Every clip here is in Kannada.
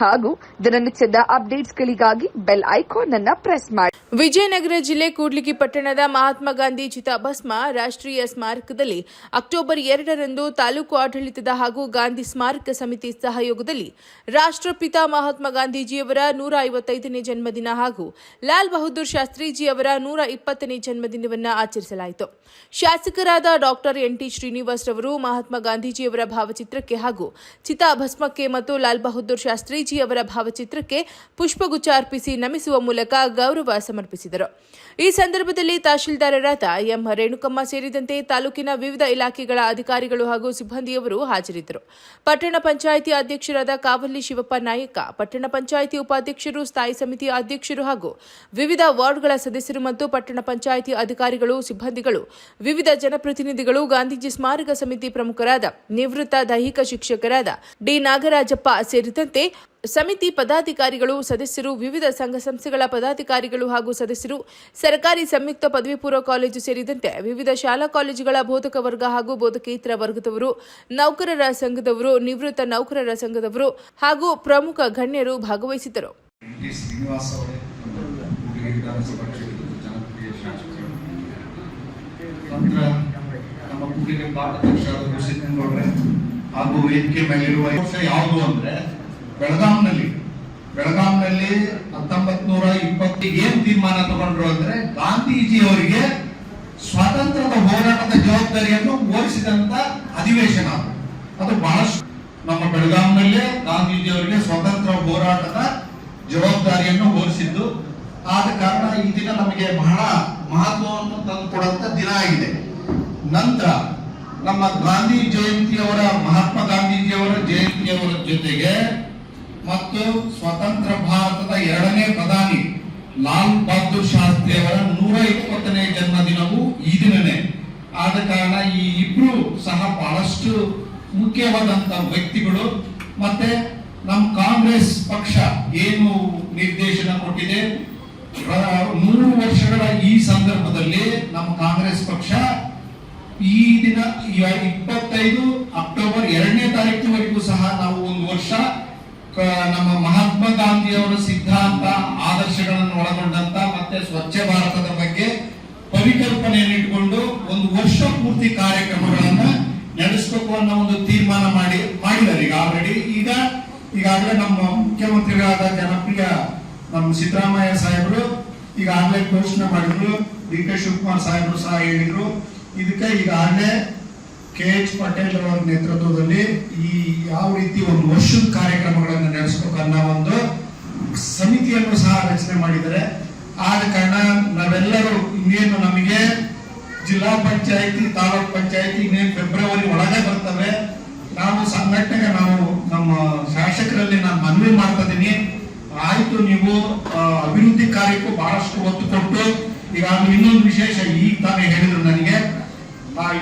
ಹಾಗೂ ದಿನನಿತ್ಯದ ಅಪ್ಡೇಟ್ಸ್ಗಳಿಗಾಗಿ ಬೆಲ್ ಐಕಾನ್ ಅನ್ನು ಪ್ರೆಸ್ ಮಾಡಿ. ವಿಜಯನಗರ ಜಿಲ್ಲೆ ಕೂಡ್ಲಿಗಿ ಪಟ್ಟಣದ ಮಹಾತ್ಮ ಗಾಂಧಿ ಚಿತಾಭಸ್ಮ ರಾಷ್ಟ್ರೀಯ ಸ್ಮಾರಕದಲ್ಲಿ ಅಕ್ಟೋಬರ್ ಎರಡರಂದು ತಾಲೂಕು ಆಡಳಿತದ ಹಾಗೂ ಗಾಂಧಿ ಸ್ಮಾರಕ ಸಮಿತಿ ಸಹಯೋಗದಲ್ಲಿ ರಾಷ್ಟ್ರಪಿತ ಮಹಾತ್ಮ ಗಾಂಧೀಜಿಯವರ ನೂರ ಐವತ್ತೈದನೇ ಜನ್ಮದಿನ ಹಾಗೂ ಲಾಲ್ ಬಹದ್ದೂರ್ ಶಾಸ್ತ್ರೀಜಿ ಅವರ ನೂರ ಇಪ್ಪತ್ತನೇ ಜನ್ಮದಿನವನ್ನು ಆಚರಿಸಲಾಯಿತು. ಶಾಸಕರಾದ ಡಾಕ್ಟರ್ ಎನ್ಟಿ ಶ್ರೀನಿವಾಸ್ ರವರು ಮಹಾತ್ಮ ಗಾಂಧೀಜಿಯವರ ಭಾವಚಿತ್ರಕ್ಕೆ ಹಾಗೂ ಚಿತಾಭಸ್ಮಕ್ಕೆ ಮತ್ತು ಲಾಲ್ ಬಹದ್ದೂರ್ ಶಾಸ್ತ್ರೀಜಿ ಅವರ ಭಾವಚಿತ್ರಕ್ಕೆ ಪುಷ್ಪಗುಚ್ಛ ಅರ್ಪಿಸಿ ನಮಿಸುವ ಮೂಲಕ ಗೌರವ ಸಮರ್ಪಿಸಿದರು. ಈ ಸಂದರ್ಭದಲ್ಲಿ ತಹಶೀಲ್ದಾರರಾದ ಎಂ ರೇಣುಕಮ್ಮ ಸೇರಿದಂತೆ ತಾಲೂಕಿನ ವಿವಿಧ ಇಲಾಖೆಗಳ ಅಧಿಕಾರಿಗಳು ಹಾಗೂ ಸಿಬ್ಬಂದಿಯವರು ಹಾಜರಿದ್ದರು. ಪಟ್ಟಣ ಪಂಚಾಯಿತಿ ಅಧ್ಯಕ್ಷರಾದ ಕಾವಲ್ಲಿ ಶಿವಪ್ಪ ನಾಯಕ, ಪಟ್ಟಣ ಪಂಚಾಯಿತಿ ಉಪಾಧ್ಯಕ್ಷರು, ಸ್ಥಾಯಿ ಸಮಿತಿ ಅಧ್ಯಕ್ಷರು ಹಾಗೂ ವಿವಿಧ ವಾರ್ಡ್ಗಳ ಸದಸ್ಯರು ಮತ್ತು ಪಟ್ಟಣ ಪಂಚಾಯಿತಿ ಅಧಿಕಾರಿಗಳು, ಸಿಬ್ಬಂದಿಗಳು, ವಿವಿಧ ಜನಪ್ರತಿನಿಧಿಗಳು, ಗಾಂಧೀಜಿ ಸ್ಮಾರಕ ಸಮಿತಿ ಪ್ರಮುಖರಾದ ನಿವೃತ್ತ ದೈಹಿಕ ಶಿಕ್ಷಕರಾದ ಡಿ ನಾಗರಾಜಪ್ಪ ಸೇರಿದಂತೆ ಸಮಿತಿ ಪದಾಧಿಕಾರಿಗಳು, ಸದಸ್ಯರು, ವಿವಿಧ ಸಂಘ ಸಂಸ್ಥೆಗಳ ಪದಾಧಿಕಾರಿಗಳು ಹಾಗೂ ಸದಸ್ಯರು, ಸರ್ಕಾರಿ ಸಂಯುಕ್ತ ಪದವಿ ಪೂರ್ವ ಕಾಲೇಜು ಸೇರಿದಂತೆ ವಿವಿಧ ಶಾಲಾ ಕಾಲೇಜುಗಳ ಬೋಧಕ ವರ್ಗ ಹಾಗೂ ಬೋಧಕೇತರ ವರ್ಗದವರು, ನೌಕರರ ಸಂಘದವರು, ನಿವೃತ್ತ ನೌಕರರ ಸಂಘದವರು ಹಾಗೂ ಪ್ರಮುಖ ಗಣ್ಯರು ಭಾಗವಹಿಸಿದ್ದರು. ಹಾಗೂ ವೇದಿಕೆ ಅಂದ್ರೆ ಬೆಳಗಾಂನಲ್ಲಿ. ಬೆಳಗಾಂನಲ್ಲಿ ಹತ್ತೊಂಬತ್ ನೂರ ಏನು ಏನ್ ತೀರ್ಮಾನ ತಗೊಂಡ್ರು ಅಂದ್ರೆ ಗಾಂಧೀಜಿ ಅವರಿಗೆ ಸ್ವಾತಂತ್ರ್ಯದ ಹೋರಾಟದ ಜವಾಬ್ದಾರಿಯನ್ನು ಓಡಿಸಿದಂತ ಅಧಿವೇಶನ. ಅದು. ಬಹಳಷ್ಟು. ನಮ್ಮ ಬೆಳಗಾಂನಲ್ಲೇ ಗಾಂಧೀಜಿ ಅವರಿಗೆ ಸ್ವಾತಂತ್ರ್ಯ ಹೋರಾಟದ ಜವಾಬ್ದಾರಿಯನ್ನು ಹೊರಿಸಿದ್ದು ಆದ ಕಾರಣ ಈ ದಿನ ನಮಗೆ ಬಹಳ ಮಹತ್ವವನ್ನು ತಂದುಕೊಡುವಂತ ದಿನ ಆಗಿದೆ. ನಂತರ ನಮ್ಮ ಗಾಂಧಿ ಜಯಂತಿಯವರ, ಮಹಾತ್ಮ ಗಾಂಧೀಜಿಯವರ ಜಯಂತಿಯವರ ಜೊತೆಗೆ ಮತ್ತು ಸ್ವತಂತ್ರ ಭಾರತದ ಎರಡನೇ ಪ್ರಧಾನಿ ಲಾಲ್ ಬಹದ್ದೂರ್ ಶಾಸ್ತ್ರಿ ಅವರ ನೂರ ಇಪ್ಪತ್ತನೇ ಜನ್ಮದಿನವು ಈ ದಿನನೇ ಆದ ಕಾರಣ ಈ ಇಬ್ರು ಸಹ ಬಹಳಷ್ಟು ಮುಖ್ಯವಾದಂತ ವ್ಯಕ್ತಿಗಳು. ಮತ್ತೆ ನಮ್ಮ ಕಾಂಗ್ರೆಸ್ ಪಕ್ಷ ಏನು ನಿರ್ದೇಶನ ಕೊಟ್ಟಿದೆ? ನೂರು ವರ್ಷಗಳ ಈ ಸಂದರ್ಭದಲ್ಲಿ ನಮ್ಮ ಕಾಂಗ್ರೆಸ್ ಪಕ್ಷ ಈ ದಿನ ಇಪ್ಪತ್ತೈದು ಅಕ್ಟೋಬರ್ ಎರಡನೇ ತಾರೀಕಿನವರೆಗೂ ಸಹ ನಾವು ಒಂದು ವರ್ಷ ನಮ್ಮ ಮಹಾತ್ಮ ಗಾಂಧಿಯವರ ಸಿದ್ಧಾಂತ, ಆದರ್ಶಗಳನ್ನು ಒಳಗೊಂಡಂತ ಮತ್ತೆ ಸ್ವಚ್ಛ ಭಾರತದ ಬಗ್ಗೆ ಪರಿಕಲ್ಪನೆಯನ್ನು ಇಟ್ಕೊಂಡು ಒಂದು ವರ್ಷ ಪೂರ್ತಿ ಕಾರ್ಯಕ್ರಮಗಳನ್ನ ನಡೆಸಬೇಕು ಅನ್ನೋ ಒಂದು ತೀರ್ಮಾನ ಮಾಡಿ, ಮಾಡಿದ್ದಾರೆ ಈಗ ಆಲ್ರೆಡಿ ಈಗ, ಈಗಾಗಲೇ ನಮ್ಮ ಮುಖ್ಯಮಂತ್ರಿಗಳಾದ ಜನಪ್ರಿಯ ನಮ್ಮ ಸಿದ್ದರಾಮಯ್ಯ ಸಾಹೇಬರು, ಈಗಾಗಲೇ ಘೋಷಣೆ ಮಾಡಿದ್ರು, ಡಿ ಕೆ ಶಿವಕುಮಾರ್ ಸಾಹೇಬರು ಸಹ ಹೇಳಿದ್ರು. ಇದಕ್ಕೆ ಈಗಾಗಲೇ ಕೆ ಎಚ್ ಪಟೇಲ್ ಅವರ ನೇತೃತ್ವದಲ್ಲಿ ಈ ಯಾವ ರೀತಿ ಒಂದು ವರ್ಷದ ಕಾರ್ಯಕ್ರಮಗಳನ್ನು ನಡೆಸಬೇಕು ಅನ್ನೋ ಒಂದು ಸಮಿತಿಯನ್ನು ಸಹ ರಚನೆ ಮಾಡಿದ್ದಾರೆ. ಆದ ಕಾರಣ ನಾವೆಲ್ಲರೂ ಇನ್ನೇನು ನಮಗೆ ಜಿಲ್ಲಾ ಪಂಚಾಯತಿ, ತಾಲೂಕ್ ಪಂಚಾಯತಿ ಇನ್ನೇನು ಫೆಬ್ರವರಿ ಒಳಗೆ ಬರ್ತವೆ. ನಾವು ಸಂಘಟನೆಗೆ ನಾವು ನಮ್ಮ ಶಾಸಕರಲ್ಲಿ ನಾನು ಮನವಿ ಮಾಡ್ತಾ ಇದ್ದೀನಿ. ಆಯ್ತು ನೀವು ಅಭಿವೃದ್ಧಿ ಕಾರ್ಯಕ್ಕೂ ಬಹಳಷ್ಟು ಒತ್ತು ಕೊಟ್ಟು, ಈಗ ಇನ್ನೊಂದು ವಿಶೇಷ, ಈಗ ತಾನೇ ಹೇಳಿದ್ರು ನನಗೆ.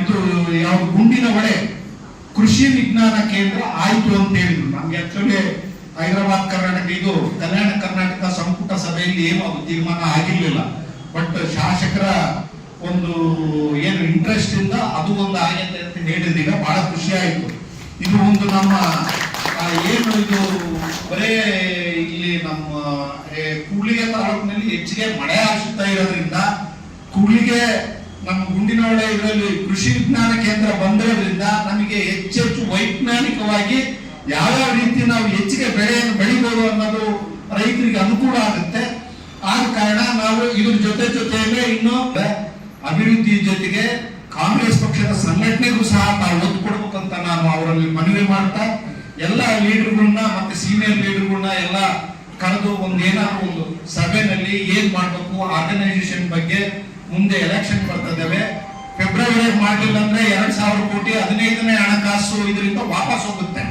ಇದು ಯಾವ ಗುಂಡಿನ ಒಳೆ ಕೃಷಿ ವಿಜ್ಞಾನ ಕೇಂದ್ರ ಆಯ್ತು ಅಂತ ಹೇಳಿದ್ರು. ನಮ್ಗೆ ಆಕ್ಚುಲಿ ಹೈದರಾಬಾದ್ ಕರ್ನಾಟಕ, ಇದು ಕಲ್ಯಾಣ ಕರ್ನಾಟಕ ಸಂಪುಟ ಸಭೆಯಲ್ಲಿ ಏನು ತೀರ್ಮಾನ ಆಗಿರ್ಲಿಲ್ಲ. ಬಟ್ ಶಾಸಕರ ಒಂದು ಏನು ಇಂಟ್ರೆಸ್ಟ್ ಇಂದ ಅದು ಒಂದು ಆಗತ್ತೆ ಅಂತ ಹೇಳಿದೀಗ ಬಹಳ ಖುಷಿ ಆಯಿತು. ಇದು ಒಂದು ನಮ್ಮ ಏನು ಇದು ಬರೇ ಇಲ್ಲಿ ನಮ್ಮ ಕೂಳಿಗೆ ತಾಲೂಕಿನಲ್ಲಿ ಹೆಚ್ಚಿಗೆ ಮಳೆ ಆಗುತ್ತಾ ಇರೋದ್ರಿಂದ ಕೂಡ್ಲಿಗೆ ನಮ್ಮ ಗುಂಡಿನೊಳೆ ಇದರಲ್ಲಿ ಕೃಷಿ ವಿಜ್ಞಾನ ಕೇಂದ್ರ ಬಂದಿರೋದ್ರಿಂದ ನಮಗೆ ಹೆಚ್ಚೆಚ್ಚು ವೈಜ್ಞಾನಿಕವಾಗಿ ಯಾವ ರೀತಿ ನಾವು ಹೆಚ್ಚಿಗೆ ಬೆಳೆಯನ್ನು ಬೆಳಿಬಹುದು ಅನ್ನೋದು ರೈತರಿಗೆ ಅನುಕೂಲ ಆಗುತ್ತೆ. ಆದ ಕಾರಣ ನಾವು ಇದ್ರ ಜೊತೆ ಜೊತೆಯಲ್ಲೇ ಇನ್ನು ಅಭಿವೃದ್ಧಿ ಜೊತೆಗೆ ಕಾಂಗ್ರೆಸ್ ಪಕ್ಷದ ಸಂಘಟನೆಗೂ ಸಹ ನಾವು ಒತ್ತು ಕೊಡ್ಬೇಕಂತ ನಾನು ಅವರಲ್ಲಿ ಮನವಿ ಮಾಡ್ತಾ, ಎಲ್ಲ ಲೀಡರ್ಗಳನ್ನ ಮತ್ತೆ ಸೀನಿಯರ್ ಲೀಡರ್ಗಳನ್ನ ಎಲ್ಲ ಕರೆದು ಒಂದು ಏನಾದ್ರು ಒಂದು ಸಭೆನಲ್ಲಿ ಏನ್ ಮಾಡ್ಬೇಕು, ಆರ್ಗನೈಸೇಷನ್ ಬಗ್ಗೆ ಮುಂದೆ ಎಲೆಕ್ಷನ್ ಬರ್ತದವೆ ಫೆಬ್ರವರಿ ಮಾಡಲಿಲ್ಲ ಅಂದ್ರೆ ಎರಡ್ ಸಾವಿರ ಕೋಟಿ ಹದಿನೈದನೇ ಹಣಕಾಸು ಇದರಿಂದ ವಾಪಸ್ ಹೋಗುತ್ತೆ.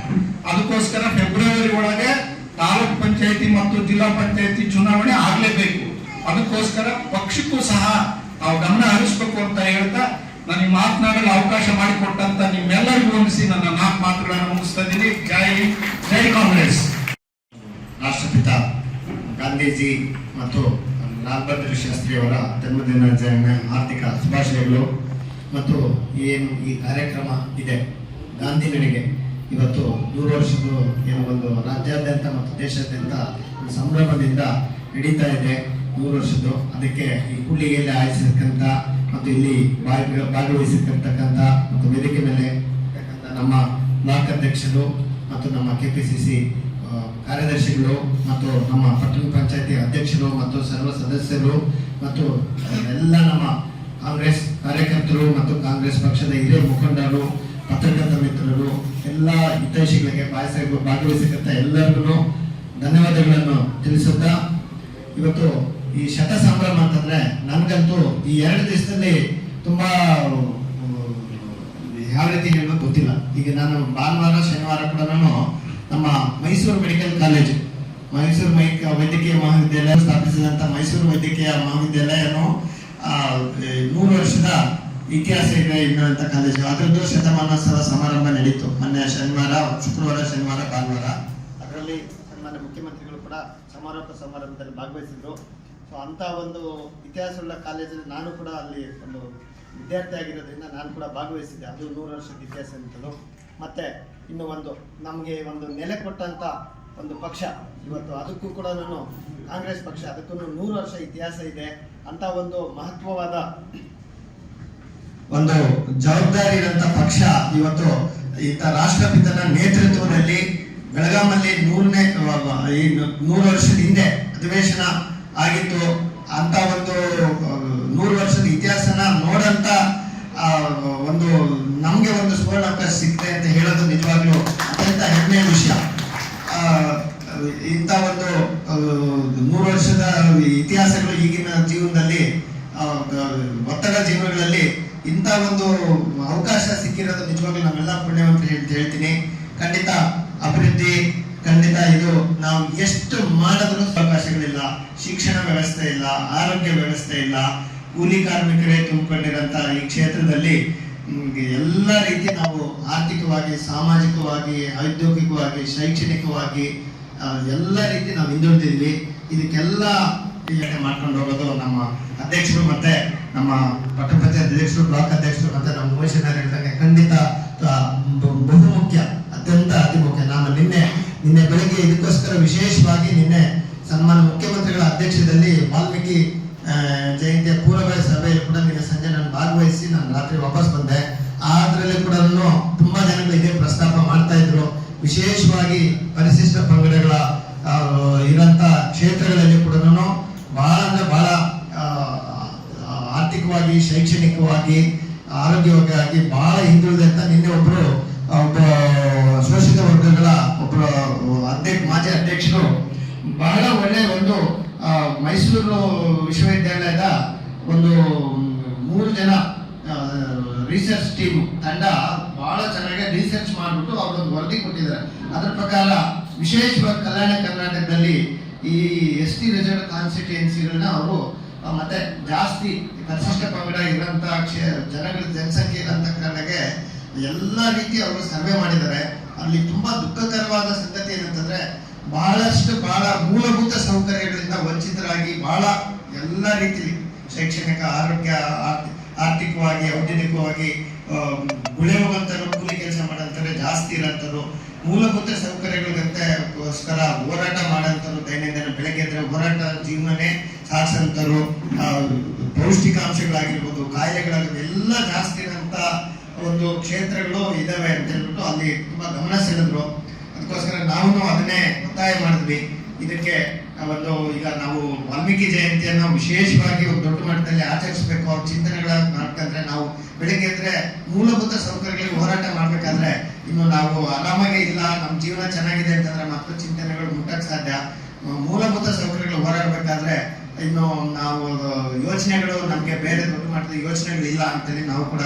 ಅದಕ್ಕೋಸ್ಕರ ಫೆಬ್ರವರಿ ಒಳಗೆ ತಾಲೂಕ್ ಪಂಚಾಯತಿ ಮತ್ತು ಜಿಲ್ಲಾ ಪಂಚಾಯತಿ ಚುನಾವಣೆ ಆಗ್ಲೇಬೇಕು. ಅದಕ್ಕೋಸ್ಕರ ಪಕ್ಷಕ್ಕೂ ಸಹ ನಾವು ಗಮನ ಹರಿಸ್ಬೇಕು ಅಂತ ಹೇಳ್ತಾ ನನಗೆ ಮಾತನಾಡಲು ಅವಕಾಶ ಮಾಡಿಕೊಟ್ಟಂತ ನಿಮ್ಮೆಲ್ಲರಿಗೂ ಹೊಂದಿಸಿ ನನ್ನ ನಾಲ್ಕು ಮಾತುಗಳನ್ನು ಮುಗಿಸ್ತಾ ಇದ್ದೀನಿ. ಜೈ ಜೈ ಕಾಂಗ್ರೆಸ್. ರಾಷ್ಟ್ರಪಿತ ಗಾಂಧೀಜಿ ಮತ್ತು ಲಾಲ್ ಶಾಸ್ತ್ರಿಯವರ ಜನ್ಮದಿನಾಚರಣೆ, ಆರ್ಥಿಕ ಶುಭಾಶಯಗಳು ಮತ್ತು ಏನು ಈ ಕಾರ್ಯಕ್ರಮ ಇದೆ. ಗಾಂಧಿ ನಡಿಗೆ ಇವತ್ತು ನೂರು ವರ್ಷದ ಏನು ಒಂದು ರಾಜ್ಯಾದ್ಯಂತ ಮತ್ತು ದೇಶಾದ್ಯಂತ ಸಂಭ್ರಮದಿಂದ ನಡೀತಾ ಇದೆ ನೂರು ವರ್ಷದ್ದು. ಅದಕ್ಕೆ ಈ ಕುಳ್ಳಿಗೆಯಲ್ಲಿ ಆಯೋಜಿಸಿರ್ತಕ್ಕಂಥ ಮತ್ತು ಇಲ್ಲಿ ಭಾಗ, ಭಾಗವಹಿಸಿರ್ತಕ್ಕಂಥ ಮತ್ತು ವೇದಿಕೆ ಮೇಲೆ ನಮ್ಮ ಬ್ಲಾಕ್ ಅಧ್ಯಕ್ಷರು ಮತ್ತು ನಮ್ಮ ಕೆ ಪಿ ಸಿ ಸಿ ಕಾರ್ಯದರ್ಶಿಗಳು ಮತ್ತು ನಮ್ಮ ಪಟ್ಟಣ ಪಂಚಾಯತಿ ಅಧ್ಯಕ್ಷರು ಮತ್ತು ಸರ್ವ ಸದಸ್ಯರು ಮತ್ತು ಎಲ್ಲ ನಮ್ಮ ಕಾಂಗ್ರೆಸ್ ಕಾರ್ಯಕರ್ತರು ಮತ್ತು ಕಾಂಗ್ರೆಸ್ ಪಕ್ಷದ ಹಿರಿಯ ಮುಖಂಡರು, ಪತ್ರಕರ್ತ ಮಿತ್ರರು, ಎಲ್ಲ ಹಿತೈಷಿಗಳಿಗೆ ಭಾಗವಹಿಸ ಭಾಗವಹಿಸಿದಂತ ಎಲ್ಲರಿಗೂ ಧನ್ಯವಾದಗಳನ್ನು ತಿಳಿಸುತ್ತಾ ಇವತ್ತು ಈ ಶತ ಸಂಭ್ರಮ ಅಂತಂದ್ರೆ ನನಗಂತೂ ಈ ಎರಡು ದಿವಸದಲ್ಲಿ ತುಂಬಾ ಯಾವ ರೀತಿ ಹೇಳಬೇಕು ಗೊತ್ತಿಲ್ಲ. ಈಗ ನಾನು ಭಾನುವಾರ, ಶನಿವಾರ ಕೂಡ ನಾನು ನಮ್ಮ ಮೈಸೂರು ಮೆಡಿಕಲ್ ಕಾಲೇಜು. ಮೈಸೂರು ವೈದ್ಯಕೀಯ ಮಹಾವಿದ್ಯಾಲಯ ಸ್ಥಾಪಿಸಿದಂತ ಮೈಸೂರು ವೈದ್ಯಕೀಯ ಮಹಾವಿದ್ಯಾಲಯನು ನೂರು ವರ್ಷದ ಇತಿಹಾಸ ಇದೆ ಇನ್ನಂತ ಕಾಲೇಜು. ಅದರದ್ದು ಶತಮಾನೋತ್ಸವ ಸಮಾರಂಭ ನಡೀತು. ಮೊನ್ನೆ ಶನಿವಾರ, ಶುಕ್ರವಾರ, ಶನಿವಾರ, ಭಾನುವಾರ. ಅದರಲ್ಲಿ ಸನ್ಮಾನ್ಯ ಮುಖ್ಯಮಂತ್ರಿಗಳು ಕೂಡ ಸಮಾರೋಪ ಸಮಾರಂಭದಲ್ಲಿ ಭಾಗವಹಿಸಿದ್ರು. ಸೊ ಅಂತ ಒಂದು ಇತಿಹಾಸವುಳ್ಳ ಕಾಲೇಜಲ್ಲಿ ನಾನು ಕೂಡ ಅಲ್ಲಿ ಒಂದು ವಿದ್ಯಾರ್ಥಿ ಆಗಿರೋದ್ರಿಂದ ನಾನು ಕೂಡ ಭಾಗವಹಿಸಿದ್ದೆ. ಅದು ನೂರು ವರ್ಷದ ಇತಿಹಾಸ ಅಂತದ್ದು ಮತ್ತೆ ಇನ್ನು ಒಂದು ನಮಗೆ ಒಂದು ನೆಲೆ ಕೊಟ್ಟಂತ ಒಂದು ಪಕ್ಷ. ಇವತ್ತು ಅದಕ್ಕೂ ಕೂಡ ನಾನು ಕಾಂಗ್ರೆಸ್ ಪಕ್ಷ, ಅದಕ್ಕೂ ನೂರು ವರ್ಷ ಇತಿಹಾಸ ಇದೆ. ಅಂತ ಒಂದು ಮಹತ್ವವಾದ ಒಂದು ಜವಾಬ್ದಾರಿ ಇರುವಂತ ಪಕ್ಷ ಇವತ್ತು ಇಂಥ ರಾಷ್ಟ್ರಪಿತನ ನೇತೃತ್ವದಲ್ಲಿ ಬೆಳಗಾಮಲ್ಲಿ ನೂರನೇ ನೂರು ವರ್ಷದ ಹಿಂದೆ ಅಧಿವೇಶನ ಆಗಿತ್ತು. ಅಂತ ಒಂದು ನೂರು ವರ್ಷದ ಇತಿಹಾಸನ ನೋಡಂತ ಒಂದು ನಮ್ಗೆ ಒಂದು ಸುವರ್ಣಾವಕಾಶ ಸಿಕ್ಕಿದೆ ಅಂತ ಹೇಳೋದು ನಿಜವಾಗ್ಲೂ ಅತ್ಯಂತ ಹೆಮ್ಮೆಯ ವಿಷಯ. ಇಂಥ ಒಂದು ನೂರು ವರ್ಷದ ಇತಿಹಾಸಗಳು ಈಗಿನ ಜೀವನದಲ್ಲಿ ಒತ್ತಡ ಜೀವನಗಳಲ್ಲಿ ಇಂಥ ಒಂದು ಅವಕಾಶ ಸಿಕ್ಕಿರೋದು ನಿಜವಾಗ್ಲೂ ನಾವೆಲ್ಲ ಪುಣ್ಯವಂತರು ಅಂತ ಹೇಳ್ತೀನಿ. ಖಂಡಿತ ಅಭಿವೃದ್ಧಿ, ಖಂಡಿತ ಇದು ನಾವು ಎಷ್ಟು ಮಾಡಿದ್ರು ಅವಕಾಶಗಳಿಲ್ಲ. ಶಿಕ್ಷಣ ವ್ಯವಸ್ಥೆ ಇಲ್ಲ, ಆರೋಗ್ಯ ವ್ಯವಸ್ಥೆ ಇಲ್ಲ. ಕೂಲಿ ಕಾರ್ಮಿಕರೇ ತುಂಬಿಕೊಂಡಿರೋಂಥ ಈ ಕ್ಷೇತ್ರದಲ್ಲಿ ಎಲ್ಲ ರೀತಿ ನಾವು ಆರ್ಥಿಕವಾಗಿ, ಸಾಮಾಜಿಕವಾಗಿ, ಔದ್ಯೋಗಿಕವಾಗಿ, ಶೈಕ್ಷಣಿಕವಾಗಿ ಎಲ್ಲ ರೀತಿ ನಾವು ಹಿಂದುಳಿದಿದ್ವಿ ಇದಕ್ಕೆಲ್ಲ ಮಾಡ್ಕೊಂಡು ಹೋಗೋದು ನಮ್ಮ ಅಧ್ಯಕ್ಷರು ಮತ್ತೆ ನಮ್ಮ ಪಟ್ಟಪತಿ ಅಧ್ಯಕ್ಷರು, ಬ್ಲಾಕ್ ಅಧ್ಯಕ್ಷರು ಮತ್ತೆ ನಮ್ಮ ಉಮೇಶನರ್ ಹೇಳ್ದಂಗೆ ಖಂಡಿತ ಬಹುಮುಖ್ಯ, ಅತ್ಯಂತ ಅತಿ ಮುಖ್ಯ ನಾನು ನಿನ್ನೆ ನಿನ್ನೆ ಬೆಳಿಗ್ಗೆ ಇದಕ್ಕೋಸ್ಕರ ವಿಶೇಷವಾಗಿ ನಿನ್ನೆ ಸನ್ಮಾನ ಮುಖ್ಯಮಂತ್ರಿಗಳ ಅಧ್ಯಕ್ಷದಲ್ಲಿ ವಾಲ್ಮೀಕಿ ಜಯಂತಿಯ ಪೂರ್ವಭಾವಿ ಸಭೆಯಲ್ಲಿ ಕೂಡ ನಿನ್ನೆ ಸಂಜೆ ನಾನು ಭಾಗವಹಿಸಿ ನಾನು ರಾತ್ರಿ ವಾಪಸ್ ಬಂದೆ. ಅದರಲ್ಲಿ ಕೂಡ ನಾನು ತುಂಬಾ ಜನಗಳು ಇದೇ ಪ್ರಸ್ತಾಪ ಮಾಡ್ತಾ ಇದ್ರು. ವಿಶೇಷವಾಗಿ ಪರಿಶಿಷ್ಟ ಪಂಗಡಗಳ ಆ, ಇರಂತ ಕ್ಷೇತ್ರಗಳಲ್ಲಿ ಕೂಡ ಬಹಳ ಅಂದ್ರೆ ಬಹಳ ಆರ್ಥಿಕವಾಗಿ ಶೈಕ್ಷಣಿಕವಾಗಿ ಆರೋಗ್ಯವಾಗಿ ಬಹಳ ಹಿಂದುಳಿದಂತ ನಿನ್ನೆ ಒಬ್ರು ಒಬ್ಬ ಶೋಷಿತ ವರ್ಗಗಳ ಒಬ್ಬರು ಅಧ್ಯಕ್ಷ ಮಾಜಿ ಅಧ್ಯಕ್ಷರು ಬಹಳ ಒಳ್ಳೆಯ ಒಂದು ಮೈಸೂರು ವಿಶ್ವವಿದ್ಯಾಲಯದ ಒಂದು ಮೂರು ಜನ ರಿಸರ್ಚ್ ಟೀಮ್ ತಂಡ ಬಹಳ ಚೆನ್ನಾಗಿ ರಿಸರ್ಚ್ ಮಾಡಿಬಿಟ್ಟು ಅವ್ರೊಂದು ವರದಿ ಕೊಟ್ಟಿದ್ದಾರೆ. ಅದರ ಪ್ರಕಾರ ವಿಶೇಷವಾಗಿ ಕಲ್ಯಾಣ ಕರ್ನಾಟಕದಲ್ಲಿ ಈ ಎಸ್ ಟಿ ರಿಸರ್ವ್ ಕಾನ್ಸ್ಟಿಟ್ಯೂನ್ಸಿಗಳನ್ನ ಅವರು ಮತ್ತೆ ಜಾಸ್ತಿ ಪರಿಶಿಷ್ಟ ಪಂಗಡ ಇರೋಂಥ ಕ್ಷೇ, ಜನಗಳ ಜನಸಂಖ್ಯೆ ಇರೋಂಥ ಕಾರಣಕ್ಕೆ ಎಲ್ಲ ರೀತಿ ಅವರು ಸರ್ವೆ ಮಾಡಿದ್ದಾರೆ. ಅಲ್ಲಿ ತುಂಬಾ ದುಃಖಕರವಾದ ಸಂಗತಿ ಏನಂತಂದ್ರೆ ಬಹಳಷ್ಟು ಬಹಳ ಮೂಲಭೂತ ಸೌಕರ್ಯಗಳಿಂದ ವಂಚಿತರಾಗಿ ಬಹಳ ಎಲ್ಲ ರೀತಿಲಿ ಶೈಕ್ಷಣಿಕ ಆರೋಗ್ಯ, ಆರ್ಥಿ- ಆರ್ಥಿಕವಾಗಿ, ಔದ್ಯೋಗಿಕವಾಗಿ ಗುಳೆ ಕೂಲಿ ಕೆಲಸ ಮಾಡಂತಾರೆ ಜಾಸ್ತಿ ಇರಂತರು ಮೂಲಭೂತ ಸೌಕರ್ಯಗಳಿಗಂತೆಗೋಸ್ಕರ ಹೋರಾಟ ಮಾಡಂತರು ದೈನಂದಿನ ಬೆಳಗ್ಗೆ ಎದ್ರೆ ಹೋರಾಟ ಜೀವನನೇ ಸಾಧಿಸಂತರು ಪೌಷ್ಟಿಕಾಂಶಗಳಾಗಿರ್ಬೋದು ಕಾಯಿಲೆಗಳಾಗಿರ್ಬೋದು ಎಲ್ಲ ಜಾಸ್ತಿ ಇರೋಂಥ ಒಂದು ಕ್ಷೇತ್ರಗಳು ಇದಾವೆ ಅಂತ ಹೇಳ್ಬಿಟ್ಟು ಅಲ್ಲಿ ತುಂಬಾ ಗಮನ ಸೆಳೆದ್ರು. ಅದಕ್ಕೋಸ್ಕರ ನಾವು ಅದನ್ನೇ ಒತ್ತಾಯ ಮಾಡಿದ್ವಿ. ಇದಕ್ಕೆ ಒಂದು ಈಗ ನಾವು ವಾಲ್ಮೀಕಿ ಜಯಂತಿಯನ್ನು ವಿಶೇಷವಾಗಿ ಒಂದು ದೊಡ್ಡ ಮಟ್ಟದಲ್ಲಿ ಆಚರಿಸಬೇಕು. ಅವ್ರ ಚಿಂತನೆಗಳ ಮಾಡ್ಕಂದ್ರೆ ನಾವು ಬೆಳಿಗ್ಗೆ ಎದ್ರೆ ಮೂಲಭೂತ ಸೌಕರ್ಯಗಳಿಗೆ ಹೋರಾಟ ಮಾಡ್ಬೇಕಾದ್ರೆ ಇನ್ನು ನಾವು ಆರಾಮಾಗಿ ಇಲ್ಲ ನಮ್ಮ ಜೀವನ ಚೆನ್ನಾಗಿದೆ ಅಂತಂದ್ರೆ ಮಕ್ಕಳ ಚಿಂತನೆಗಳು ಮುಟ್ಟಕ್ಕೆ ಸಾಧ್ಯ. ಮೂಲಭೂತ ಸೌಕರ್ಯಗಳು ಹೋರಾಡಬೇಕಾದ್ರೆ ಇನ್ನು ನಾವು ಯೋಚನೆಗಳು ನಮಗೆ ಬೇರೆ ದೊಡ್ಡ ಮಟ್ಟದ ಯೋಚನೆಗಳು ಇಲ್ಲ ಅಂತೇಳಿ ನಾವು ಕೂಡ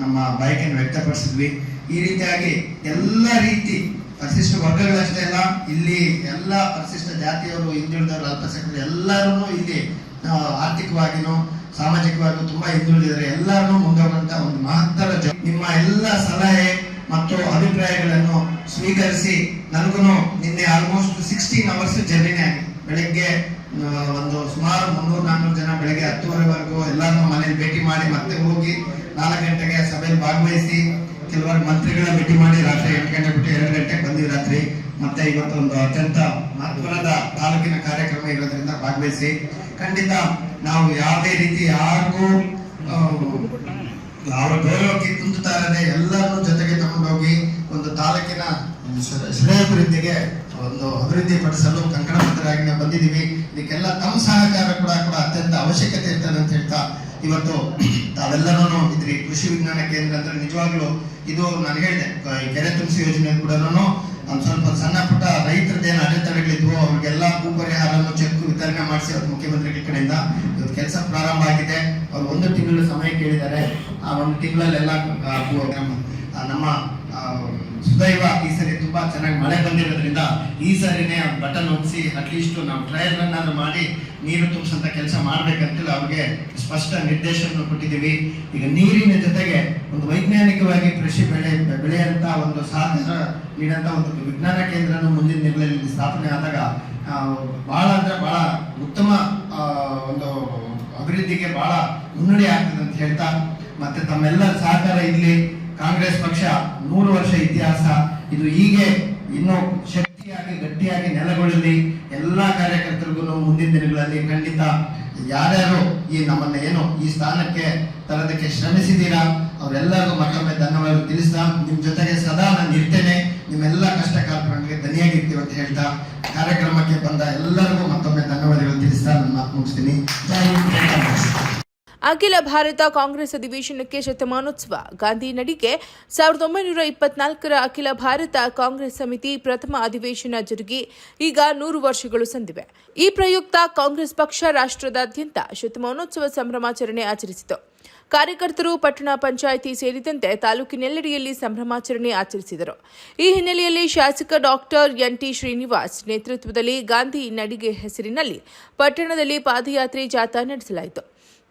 ನಮ್ಮ ಬಯಕೆಯನ್ನು ವ್ಯಕ್ತಪಡಿಸಿದ್ವಿ. ಈ ರೀತಿಯಾಗಿ ಎಲ್ಲ ರೀತಿ ಪರಿಶಿಷ್ಟ ವರ್ಗಗಳಷ್ಟೇ ಅಲ್ಲ, ಇಲ್ಲಿ ಎಲ್ಲ ಪರಿಶಿಷ್ಟ ಜಾತಿಯವರು, ಹಿಂದುಳಿದವರು ಅಲ್ಪಸಂಖ್ಯಾತರು ಎಲ್ಲರೂ ಇಲ್ಲಿ ಆರ್ಥಿಕವಾಗಿನೂ ಸಾಮಾಜಿಕವಾಗಿಯೂ ತುಂಬಾ ಹಿಂದುಳಿದಿದ್ದಾರೆ. ಎಲ್ಲರನ್ನೂ ಮುಂದೋಗುವಂತ ಒಂದು ಮಹತ್ತರ ನಿಮ್ಮ ಎಲ್ಲ ಸಲಹೆ ಮತ್ತು ಅಭಿಪ್ರಾಯಗಳನ್ನು ಸ್ವೀಕರಿಸಿ ನನಗೂ ನಿನ್ನೆ ಆಲ್ಮೋಸ್ಟ್ ಸಿಕ್ಸ್ಟೀನ್ ಅವರ್ಸ್ ಜರ್ನಿನೇ ಆಗಿ ಬೆಳಗ್ಗೆ ಒಂದು ಸುಮಾರು ಮುನ್ನೂರು ನಾನ್ನೂರು ಜನ ಬೆಳಗ್ಗೆ ಹತ್ತುವರೆವರೆಗೂ ಎಲ್ಲರನ್ನೂ ಮನೇಲಿ ಭೇಟಿ ಮಾಡಿ ಮತ್ತೆ ಹೋಗಿ ನಾಲ್ಕು ಗಂಟೆಗೆ ಸಭೆಯಲ್ಲಿ ಭಾಗವಹಿಸಿ ಕೆಲವರು ಮಂತ್ರಿಗಳ ಭೇಟಿ ಮಾಡಿ ರಾತ್ರಿ ಎಂಟು ಗಂಟೆ ಬಿಟ್ಟು ಎರಡು ಗಂಟೆಗೆ ಬಂದಿ ರಾತ್ರಿ. ಮತ್ತೆ ಇವತ್ತೊಂದು ಅತ್ಯಂತ ಮಹತ್ವದ ತಾಲೂಕಿನ ಕಾರ್ಯಕ್ರಮ ಇರೋದ್ರಿಂದ ಭಾಗವಹಿಸಿ. ಖಂಡಿತ ನಾವು ಯಾವುದೇ ರೀತಿ ಯಾರಿಗೂ ಅವರ ಗೌರವಕ್ಕೆ ಕುಂದುತ್ತಾ ಇರದೆ ಎಲ್ಲರನ್ನೂ ಜೊತೆಗೆ ತಗೊಂಡೋಗಿ ಒಂದು ತಾಲೂಕಿನ ಶ್ರೇಯಾಭಿವೃದ್ಧಿಗೆ ಒಂದು ಅಭಿವೃದ್ಧಿ ಪಡಿಸಲು ನಾವು ಬಂದಿದ್ದೀವಿ. ಇದಕ್ಕೆಲ್ಲ ತಮ್ಮ ಸಹಕಾರ ಕೂಡ ಕೂಡ ಅತ್ಯಂತ ಅವಶ್ಯಕತೆ ಇರ್ತದೆ ಅಂತ ಹೇಳ್ತಾ ಇವತ್ತು ತಾವೆಲ್ಲರೂ ಇದ್ರಿ. ಕೃಷಿ ವಿಜ್ಞಾನ ಕೇಂದ್ರ ಅಂದ್ರೆ ನಿಜವಾಗ್ಲೂ ಇದು ನಾನು ಹೇಳಿದೆ ಕೆರೆ ತುಂಬಿಸಿ ಯೋಜನೆ ಕೂಡ ಒಂದು ಸ್ವಲ್ಪ ಸಣ್ಣ ಪುಟ್ಟ ರೈತರದ್ದೇನು ಅಡೆತಡೆಗಳಿದ್ವು ಅವ್ರಿಗೆಲ್ಲ ಭೂ ಪರಿಹಾರವನ್ನು ಚೆಕ್ ವಿತರಣೆ ಮಾಡಿಸಿ ಅದು ಮುಖ್ಯಮಂತ್ರಿಗಳ ಕಡೆಯಿಂದ ಇವತ್ತು ಕೆಲಸ ಪ್ರಾರಂಭ ಆಗಿದೆ. ಅವ್ರು ಒಂದು ತಿಂಗಳ ಸಮಯ ಕೇಳಿದ್ದಾರೆ. ಆ ಒಂದು ತಿಂಗಳಲ್ಲೆಲ್ಲ ನಮ್ಮ ಸುದೈವ ಈ ಸರಿ ತುಂಬಾ ಚೆನ್ನಾಗಿ ಮಳೆ ಬಂದಿರೋದ್ರಿಂದ ಈ ಸರಿನೇ ಬಟನ್ ಒಪ್ಸಿ ಅಟ್ಲೀಸ್ಟ್ ನಾವು ಟ್ರಯಲ್ ರನ್ ಆದ್ರೂ ಮಾಡಿ ನೀರು ತುಂಬಿಸಂತ ಕೆಲಸ ಮಾಡ್ಬೇಕಂತೇಳಿ ಅವ್ರಿಗೆ ಸ್ಪಷ್ಟ ನಿರ್ದೇಶನ ಕೊಟ್ಟಿದ್ದೀವಿ. ಈಗ ನೀರಿನ ಜೊತೆಗೆ ಒಂದು ವೈಜ್ಞಾನಿಕವಾಗಿ ಕೃಷಿ ಬೆಳೆ, ಬೆಳೆಯಂತ ಒಂದು ಸಾಧನ ನೀಡಂತ ಒಂದು ವಿಜ್ಞಾನ ಕೇಂದ್ರನು ಮುಂದಿನ ದಿನಗಳಲ್ಲಿ ಸ್ಥಾಪನೆ ಆದಾಗ ಬಹಳ ಅಂದ್ರೆ ಬಹಳ ಉತ್ತಮ ಒಂದು ಅಭಿವೃದ್ಧಿಗೆ ಬಹಳ ಮುನ್ನಡೆ ಆಗ್ತದೆ ಅಂತ ಹೇಳ್ತಾ, ಮತ್ತೆ ತಮ್ಮೆಲ್ಲ ಸಹಕಾರ ಇಲ್ಲಿ ಕಾಂಗ್ರೆಸ್ ಪಕ್ಷ ನೂರು ವರ್ಷ ಇತಿಹಾಸ. ಇದು ಹೀಗೆ ಇನ್ನೂ ಶಕ್ತಿಯಾಗಿ, ಗಟ್ಟಿಯಾಗಿ ನೆಲೆಗೊಳ್ಳಲಿ. ಎಲ್ಲಾ ಕಾರ್ಯಕರ್ತರಿಗೂ ಮುಂದಿನ ದಿನಗಳಲ್ಲಿ ಖಂಡಿತ ಯಾರ್ಯಾರು ಈ ನಮ್ಮನ್ನ ಏನು ಈ ಸ್ಥಾನಕ್ಕೆ ತರೋದಕ್ಕೆ ಶ್ರಮಿಸಿದ್ದೀರಾ ಅವರೆಲ್ಲರಿಗೂ ಮತ್ತೊಮ್ಮೆ ಧನ್ಯವಾದ ತಿಳಿಸ್ತಾ ನಿಮ್ಮ ಜೊತೆಗೆ ಸದಾ ನಾನು ಇರ್ತೇನೆ. ನಿಮ್ಮೆಲ್ಲ ಕಷ್ಟ ಕಾರ್ಯಕ್ರಮಗಳಿಗೆ ಧನಿಯಾಗಿರ್ತೀವಿ ಅಂತ ಹೇಳ್ತಾ, ಕಾರ್ಯಕ್ರಮಕ್ಕೆ ಬಂದ ಎಲ್ಲರಿಗೂ ಮತ್ತೊಮ್ಮೆ ಧನ್ಯವಾದಗಳು ತಿಳಿಸ್ತಾ ನನ್ನ ಮಾತು ಮುಗಿಸ್ತೀನಿ. ಅಖಿಲ ಭಾರತ ಕಾಂಗ್ರೆಸ್ ಅಧಿವೇಶನಕ್ಕೆ ಶತಮಾನೋತ್ಸವ. ಗಾಂಧಿ ನಡಿಗೆ ಸಾವಿರದ ಒಂಬೈನೂರ ಇಪ್ಪತ್ನಾಲ್ಕರ ಅಖಿಲ ಭಾರತ ಕಾಂಗ್ರೆಸ್ ಸಮಿತಿ ಪ್ರಥಮ ಅಧಿವೇಶನ ಜರುಗಿ ಈಗ ನೂರು ವರ್ಷಗಳು ಸಂದಿವೆ. ಈ ಪ್ರಯುಕ್ತ ಕಾಂಗ್ರೆಸ್ ಪಕ್ಷ ರಾಷ್ಟ್ರದಾದ್ಯಂತ ಶತಮಾನೋತ್ಸವ ಸಂಭ್ರಮಾಚರಣೆ ಆಚರಿಸಿತು. ಕಾರ್ಯಕರ್ತರು, ಪಟ್ಟಣ ಪಂಚಾಯಿತಿ ಸೇರಿದಂತೆ ತಾಲೂಕಿನೆಲ್ಲೆಡೆಯಲ್ಲಿ ಸಂಭ್ರಮಾಚರಣೆ ಆಚರಿಸಿದರು. ಈ ಹಿನ್ನೆಲೆಯಲ್ಲಿ ಶಾಸಕ ಡಾಕ್ಟರ್ ಎನ್ಟಿ ಶ್ರೀನಿವಾಸ್ ನೇತೃತ್ವದಲ್ಲಿ ಗಾಂಧಿ ನಡಿಗೆ ಹೆಸರಿನಲ್ಲಿ ಪಟ್ಟಣದಲ್ಲಿ ಪಾದಯಾತ್ರೆ ಜಾಥಾ ನಡೆಸಲಾಯಿತು.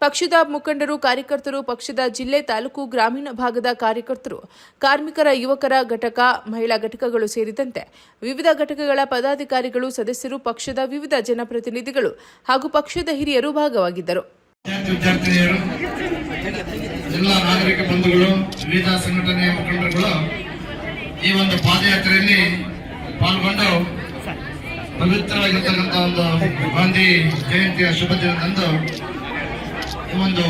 ಪಕ್ಷದ ಮುಖಂಡರು, ಕಾರ್ಯಕರ್ತರು, ಪಕ್ಷದ ಜಿಲ್ಲೆ, ತಾಲೂಕು, ಗ್ರಾಮೀಣ ಭಾಗದ ಕಾರ್ಯಕರ್ತರು, ಕಾರ್ಮಿಕರ, ಯುವಕರ ಘಟಕ, ಮಹಿಳಾ ಘಟಕಗಳು ಸೇರಿದಂತೆ ವಿವಿಧ ಘಟಕಗಳ ಪದಾಧಿಕಾರಿಗಳು, ಸದಸ್ಯರು, ಪಕ್ಷದ ವಿವಿಧ ಜನಪ್ರತಿನಿಧಿಗಳು ಹಾಗೂ ಪಕ್ಷದ ಹಿರಿಯರು ಭಾಗವಾಗಿದ್ದರು. ಎಲ್ಲ ನಾಗರಿಕ ಬಂಧುಗಳು, ವಿವಿಧ ಸಂಘಟನೆಯ ಮುಖಂಡರುಗಳು ಈ ಒಂದು ಪಾದಯಾತ್ರೆಯಲ್ಲಿ ಪಾಲ್ಗೊಂಡು ಪವಿತ್ರವಾಗಿರ್ತಕ್ಕಂಥ ಒಂದು ಗಾಂಧಿ ಜಯಂತಿಯ ಶುಭ ದಿನದಂದು ಒಂದು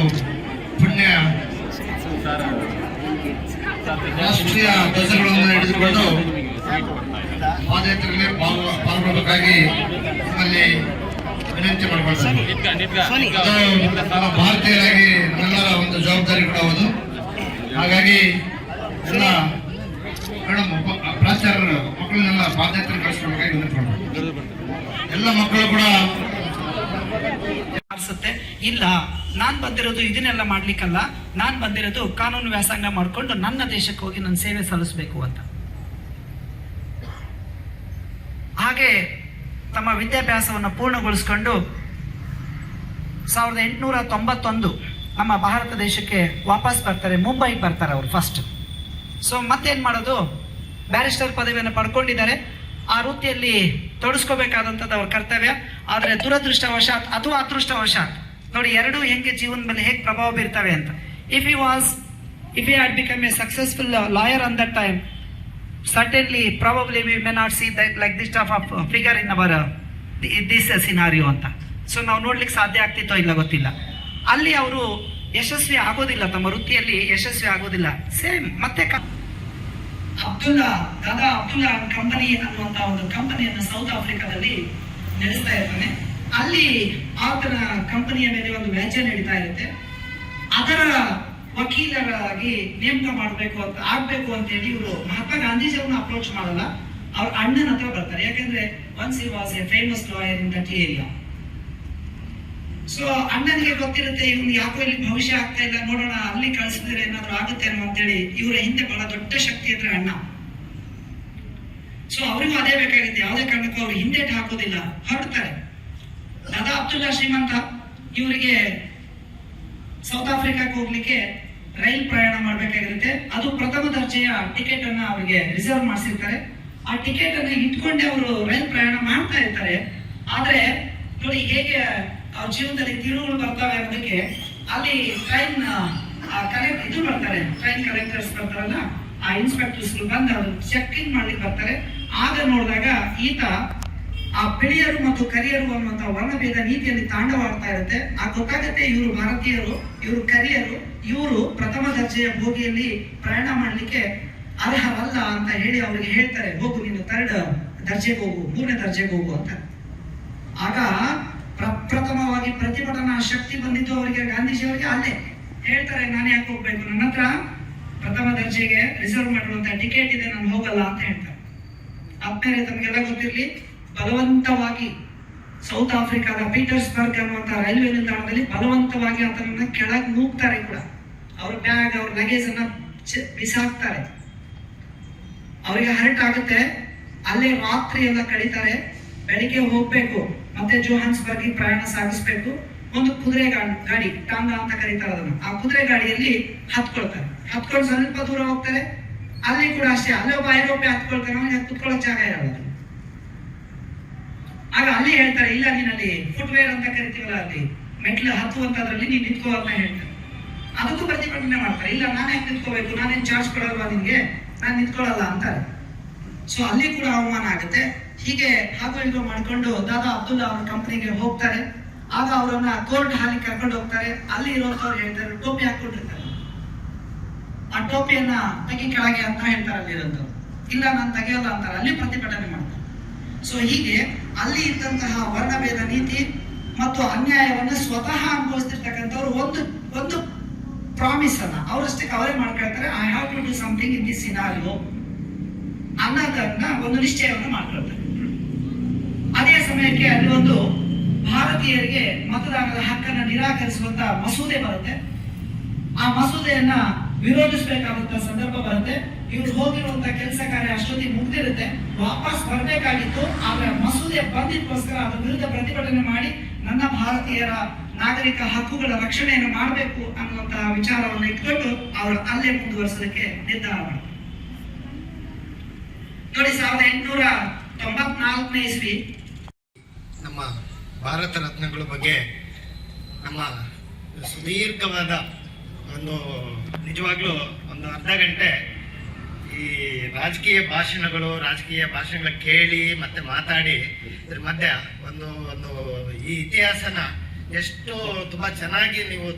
ಪುಣ್ಯ ರಾಷ್ಟ್ರೀಯ ಧ್ವಜಗಳನ್ನು ಹಿಡಿದುಕೊಂಡು ಪಾದಯಾತ್ರೆಯಲ್ಲಿ ಪಾಲ್ಗೊ- ಪಾಲ್ಗೊಳ್ಳಬೇಕಾಗಿ ನಿಮ್ಮಲ್ಲಿ ವಿನಂತಿ ಮಾಡಿಕೊಳ್ತಾರೆ ನಮ್ಮ ಭಾರತೀಯರಾಗಿ ನಮ್ಮೆಲ್ಲರ ಒಂದು ಜವಾಬ್ದಾರಿ ಕೂಡ ಹೌದು. ಹಾಗಾಗಿ ಎಲ್ಲ ಮೇಡಮ್ ಪ್ರಾಚಾರ್ಯರು ಮಕ್ಕಳನ್ನೆಲ್ಲ ಪಾದಯಾತ್ರೆ ಕಳಿಸ್ಕೊಳ್ಬೇಕಾಗಿ ವಿನಂತಿ ಮಾಡಬೇಕು ಎಲ್ಲ ಮಕ್ಕಳು ಕೂಡ ಅನ್ಸುತ್ತೆ ಇಲ್ಲ, ನಾನು ಬಂದಿರೋದು ಇದನ್ನೆಲ್ಲ ಮಾಡ್ಲಿಕ್ಕಲ್ಲ. ನಾನು ಬಂದಿರೋದು ಕಾನೂನು ವ್ಯಾಸಂಗ ಮಾಡ್ಕೊಂಡು ನನ್ನ ದೇಶಕ್ಕೆ ಹೋಗಿ ನನ್ನ ಸೇವೆ ಸಲ್ಲಿಸಬೇಕು ಅಂತ. ಹಾಗೆ ತಮ್ಮ ವಿದ್ಯಾಭ್ಯಾಸವನ್ನು ಪೂರ್ಣಗೊಳಿಸ್ಕೊಂಡು ಸಾವಿರದ ಎಂಟುನೂರ ತೊಂಬತ್ತೊಂದು ನಮ್ಮ ಭಾರತ ದೇಶಕ್ಕೆ ವಾಪಸ್ ಬರ್ತಾರೆ, ಮುಂಬೈಗೆ ಬರ್ತಾರೆ ಅವರು ಫಸ್ಟ್ ಸೊ ಮತ್ತೇನು ಮಾಡೋದು? ಬ್ಯಾರಿಸ್ಟರ್ ಪದವಿಯನ್ನು ಪಡ್ಕೊಂಡಿದ್ದಾರೆ. ಆ ವೃತ್ತಿಯಲ್ಲಿ ತೊಡಸ್ಕೋಬೇಕಾದಂಥದ್ದು ಅವ್ರ ಕರ್ತವ್ಯ. ಆದರೆ ದುರದೃಷ್ಟವಶಾತ್ ಅಥವಾ ಅದೃಷ್ಟವಶಾತ್ ನೋಡಿ, ಎರಡು ಹೆಂಗೆ ಜೀವನ ಮೇಲೆ ಹೇಗೆ ಪ್ರಭಾವ ಬೀರ್ತವೆ ಅಂತ. If you was if you had become a successful lawyer on that time suddenly probably we may not see that like this type of figure in our our scenario ಅಂತ. ಸೊ ನಾವು ನೋಡ್ಲಿಕ್ಕೆ ಸಾಧ್ಯ ಆಗ್ತಿತ್ತೋ ಇಲ್ಲ ಗೊತ್ತಿಲ್ಲ. ಅಲ್ಲಿ ಅವರು ಯಶಸ್ವಿ ಆಗೋದಿಲ್ಲ, ತಮ್ಮ ವೃತ್ತಿಯಲ್ಲಿ ಯಶಸ್ವಿ ಆಗೋದಿಲ್ಲ. ಸೇಮ್ ಮತ್ತೆ ಅಬ್ದುಲ್ಲಾ, ದಾದಾ ಅಬ್ದುಲ್ಲಾ ಕಂಪನಿ ಅನ್ನುವಂತ ಒಂದು ಕಂಪನಿಯನ್ನು ಸೌತ್ ಆಫ್ರಿಕಾದಲ್ಲಿ ನಡೆಸ್ತಾ ಇರ್ತಾನೆ ಅಲ್ಲಿ ಆತನ ಕಂಪನಿಯ ಮೇಲೆ ಒಂದು ವ್ಯಾಜ್ಯ ನಡೀತಾ ಇರುತ್ತೆ. ಅದರ ವಕೀಲರಾಗಿ ನೇಮಕ ಮಾಡಬೇಕು ಅಂತ, ಆಗ್ಬೇಕು ಅಂತ ಹೇಳಿ ಇವರು ಮಹಾತ್ಮ ಗಾಂಧೀಜಿ ಅವ್ರನ್ನ ಅಪ್ರೋಚ್ ಮಾಡಲ್ಲ. ಅವ್ರ ಅಣ್ಣನ ಹತ್ರ ಬರ್ತಾರೆ. ಯಾಕಂದ್ರೆ once he was a famous lawyer in that area so ಅಣ್ಣನಿಗೆ ಗೊತ್ತಿರುತ್ತೆ, ಇವ್ನು ಯಾಕೋ ಇಲ್ಲಿ ಭವಿಷ್ಯ ಆಗ್ತಾ ಇಲ್ಲ, ನೋಡೋಣ, ಅಲ್ಲಿ ಕಳಿಸಿದ್ರೆ ಏನಾದ್ರು ಆಗುತ್ತೆ ಅನ್ನೋ ಅಂತೇಳಿ ಇವರ ಹಿಂದೆ ಬಹಳ ದೊಡ್ಡ ಶಕ್ತಿ ಇದ್ರೆ ಅಣ್ಣ. ಸೊ ಅವರಿಗೂ ಅದೇ ಬೇಕಾಗಿತ್ತು ಯಾವುದೇ ಕಾರಣಕ್ಕೂ ಅವ್ರು ಹಿಂದೇಟ್ ಹಾಕೋದಿಲ್ಲ. ಹೊರಡ್ತಾರೆ. ದಾದಾ ಅಬ್ದುಲ್ಲಾ ಶ್ರೀಮಂತ, ಇವರಿಗೆ ಸೌತ್ ಆಫ್ರಿಕಾಕ್ಕೆ ಹೋಗ್ಲಿಕ್ಕೆ ರೈಲ್ ಪ್ರಯಾಣ ಮಾಡ್ಬೇಕಾಗಿರುತ್ತೆ. ಅದು ಪ್ರಥಮ ದರ್ಜೆಯ ಟಿಕೆಟ್ ಅನ್ನ ಅವರಿಗೆ ರಿಸರ್ವ್ ಮಾಡಿಸಿರ್ತಾರೆ. ಆ ಟಿಕೆಟ್ ಅನ್ನ ಇಟ್ಕೊಂಡೆ ಅವರು ರೈಲ್ ಪ್ರಯಾಣ ಮಾಡ್ತಾ ಇರ್ತಾರೆ. ಆದ್ರೆ ನೋಡಿ ಹೇಗೆ ಅವ್ರ ಜೀವನದಲ್ಲಿ ತಿರುವುಗಳು ಬರ್ತವೆ ಅನ್ನೋದಕ್ಕೆ ಅಲ್ಲಿ ಟ್ರೈನ್ ಕಲೆಕ್ಟ್ ಇದು ಬರ್ತಾರೆ. ಟ್ರೈನ್ ಕಲೆಕ್ಟರ್ಸ್ ಬರ್ತಾರಲ್ಲ, ಆ ಇನ್ಸ್ಪೆಕ್ಟರ್ಸ್ ಬಂದು ಅವ್ರು ಇನ್ ಮಾಡ್ಲಿಕ್ಕೆ ಬರ್ತಾರೆ. ಆಗ ನೋಡಿದಾಗ ಈತ ಆ ಬಿಳಿಯರು ಮತ್ತು ಕರಿಯರು ಅನ್ನುವಂಥ ವರ್ಣಭೇದ ನೀತಿಯಲ್ಲಿ ತಾಂಡವಾಡ್ತಾ ಇರುತ್ತೆ. ಆ ಗೊತ್ತಾಗತ್ತೆ ಇವರು ಭಾರತೀಯರು, ಇವರು ಕರಿಯರು, ಇವರು ಪ್ರಥಮ ದರ್ಜೆಯ ಭೋಗಿಯಲ್ಲಿ ಪ್ರಯಾಣ ಮಾಡಲಿಕ್ಕೆ ಅರ್ಹವಲ್ಲ ಅಂತ ಹೇಳಿ ಅವರಿಗೆ ಹೇಳ್ತಾರೆ, ಹೋಗು ನೀನು ತರ್ಡ್ ದರ್ಜೆಗೆ ಹೋಗು, ಮೂರನೇ ದರ್ಜೆಗೆ ಹೋಗು ಅಂತ. ಆಗ ಪ್ರಪ್ರಥಮವಾಗಿ ಪ್ರತಿಭಟನಾ ಶಕ್ತಿ ಬಂದಿದ್ದು ಅವರಿಗೆ, ಗಾಂಧೀಜಿ ಅವರಿಗೆ ಅಲ್ಲೇ. ಹೇಳ್ತಾರೆ, ನಾನು ಯಾಕೆ ಹೋಗ್ಬೇಕು? ನನ್ನ ಹತ್ರ ಪ್ರಥಮ ದರ್ಜೆಗೆ ರಿಸರ್ವ್ ಮಾಡಿರುವಂತ ಟಿಕೆಟ್ ಇದೆ, ನಾನು ಹೋಗಲ್ಲ ಅಂತ ಹೇಳ್ತಾರೆ. ಆದ್ಮೇಲೆ ತಮಗೆಲ್ಲ ಗೊತ್ತಿರ್ಲಿ ಬಲವಂತವಾಗಿ ಸೌತ್ ಆಫ್ರಿಕಾದ ಪೀಟರ್ಸ್ಬರ್ಗ್ ಅನ್ನುವಂತ ರೈಲ್ವೆ ನಿಲ್ದಾಣದಲ್ಲಿ ಬಲವಂತವಾಗಿ ಆತನನ್ನ ಕೆಳಗೆ ನೂಗ್ತಾರೆ ಕೂಡ. ಅವ್ರ ಬ್ಯಾಗ್, ಅವ್ರ ಲಗೇಜ್ ಅನ್ನ ಬಿಸಾಕ್ತಾರೆ. ಅವರಿಗೆ ಹರ್ಟ್ ಆಗುತ್ತೆ ಅಲ್ಲೇ ರಾತ್ರಿ ಎಲ್ಲ ಕಳೀತಾರೆ. ಬೆಳಿಗ್ಗೆ ಹೋಗ್ಬೇಕು. ಮತ್ತೆ ಜೋಹಾನ್ಸ್ಬರ್ಗ್ ಪ್ರಯಾಣ ಸಾಗಿಸ್ಬೇಕು. ಒಂದು ಕುದುರೆ ಗಾಡಿ ಗಾಡಿ, ಟಾಂಗ ಅಂತ ಕರೀತಾರೆ ಅದನ್ನ. ಆ ಕುದುರೆ ಗಾಡಿಯಲ್ಲಿ ಹತ್ಕೊಳ್ತಾರೆ. ಹತ್ಕೊಂಡು ಸ್ವಲ್ಪ ದೂರ ಹೋಗ್ತಾರೆ. ಅಲ್ಲಿ ಕೂಡ ಅಷ್ಟೇ. ಅಲ್ಲೇ ಒಬ್ಬ ಐರೋಪ್ಯ ಹತ್ಕೊಳ್ತಾರೆ ಅವ್ರಿಗೆ ಹತ್ಕೊಳ್ಳೋ ಜಾಗ ಇರಲ್ಲ ಆಗ ಅಲ್ಲಿ ಹೇಳ್ತಾರೆ, ಇಲ್ಲ ನೀನಲ್ಲಿ ಫುಟ್ವೇರ್ ಅಂತ ಕರಿತೀವಲ್ಲ ಅಲ್ಲಿ ಮೆಟ್ಲು ಹತ್ತುವಂತದ್ರಲ್ಲಿ ನೀನ್ ನಿಂತ್ಕೋ ಅಂತ ಹೇಳ್ತಾರೆ. ಅದಕ್ಕೂ ಪ್ರತಿಭಟನೆ ಮಾಡ್ತಾರೆ. ಇಲ್ಲ, ನಾನು ನಿಂತ್ಕೋಬೇಕು? ನಾನೇನ್ ಚಾರ್ಜ್ ಕೊಡಲ್ವಾ ನಿನ್ಗೆ? ನಾನು ನಿಂತ್ಕೊಳ್ಳಲ್ಲ ಅಂತಾರೆ. ಸೊ ಅಲ್ಲಿ ಕೂಡ ಅವಮಾನ ಆಗುತ್ತೆ. ಹೀಗೆ ಹಾಗೂ ಇದು ಮಾಡ್ಕೊಂಡು ದಾದಾ ಅಬ್ದುಲ್ಲಾ ಅವ್ರ ಕಂಪನಿಗೆ ಹೋಗ್ತಾರೆ. ಆಗ ಅವರನ್ನ ಕೋರ್ಟ್ ಹಾಲಿಗೆ ಕರ್ಕೊಂಡು ಹೋಗ್ತಾರೆ. ಅಲ್ಲಿ ಇರುವಂತವ್ರು ಹೇಳ್ತಾರೆ, ಟೋಪಿ ಹಾಕೊಂಡಿರ್ತಾರೆ ಆ ಟೋಪಿಯನ್ನ ತೆಗಿ ಕೆಳಗೆ ಅಂತ ಹೇಳ್ತಾರೆ ಅಲ್ಲಿರೋದು ಇಲ್ಲ, ನಾನು ತೆಗೆಯಲ್ಲ ಅಂತಾರೆ. ಅಲ್ಲಿ ಪ್ರತಿಭಟನೆ ಮಾಡ್ತಾರೆ. ಸೊ ಹೀಗೆ ಅಲ್ಲಿ ಇದ್ದಂತಹ ವರ್ಣಭೇದ ನೀತಿ ಮತ್ತು ಅನ್ಯಾಯವನ್ನು ಸ್ವತಃ ಅನುಭವಿಸ್ತಿರ್ತಕ್ಕಂಥವ್ರು ಒಂದು ಒಂದು ಪ್ರಾಮಿಸ್ ಅನ್ನ ಅವರಷ್ಟಕ್ಕೆ ಅವರೇ ಮಾಡ್ಕೊಳ್ತಾರೆ I have to do something in this scenario ಅನ್ನೋದನ್ನ ಒಂದು ನಿಶ್ಚಯವನ್ನು ಮಾಡ್ಕೊಳ್ತಾರೆ. ಅದೇ ಸಮಯಕ್ಕೆ ಅಲ್ಲಿ ಒಂದು ಭಾರತೀಯರಿಗೆ ಮತದಾನದ ಹಕ್ಕನ್ನ ನಿರಾಕರಿಸುವಂತ ಮಸೂದೆ ಬರುತ್ತೆ. ಆ ಮಸೂದೆಯನ್ನ ವಿರೋಧಿಸಬೇಕಾದಂತ ಸಂದರ್ಭ ಬರುತ್ತೆ. ಇವ್ರು ಹೋಗಿರುವಂತ ಕೆಲಸ ಕಾರ್ಯ ಅಷ್ಟೊತ್ತಿಗೆ ಮುಗ್ದಿರುತ್ತೆ, ವಾಪಸ್ ಬರಬೇಕಾಗಿತ್ತು, ಆದ್ರೆ ಮಸೂದೆ ಬಂದಿದ್ದಕ್ಕೋಸ್ಕರ ಅದ್ರ ವಿರುದ್ಧ ಪ್ರತಿಭಟನೆ ಮಾಡಿ ನನ್ನ ಭಾರತೀಯರ ನಾಗರಿಕ ಹಕ್ಕುಗಳ ರಕ್ಷಣೆಯನ್ನು ಮಾಡಬೇಕು ಅನ್ನುವಂತಹ ವಿಚಾರವನ್ನು ಇಟ್ಕೊಂಡು ಅವರು ಅಲ್ಲೇ ಮುಂದುವರಿಸೋದಕ್ಕೆ ನಿರ್ಧಾರ ಮಾಡಿದರು. ನೋಡಿ, ಸಾವಿರದ ಎಂಟುನೂರ ತೊಂಬತ್ನಾಲ್ಕನೇ ಇಸ್ವಿ. ನಮ್ಮ ಭಾರತ ರತ್ನಗಳ ಬಗ್ಗೆ ನಮ್ಮ ಸುದೀರ್ಘವಾದ ಒಂದು ನಿಜವಾಗ್ಲೂ ಒಂದು ಅರ್ಧ ಗಂಟೆ ಈ ರಾಜಕೀಯ ಭಾಷಣಗಳು, ರಾಜಕೀಯ ಭಾಷಣಗಳ ಕೇಳಿ ಮತ್ತೆ ಮಾತಾಡಿ ಇದ್ರ ಮಧ್ಯ ಒಂದು ಒಂದು ಈ ಇತಿಹಾಸನ ಎಷ್ಟು ತುಂಬಾ ಚೆನ್ನಾಗಿ ನೀವು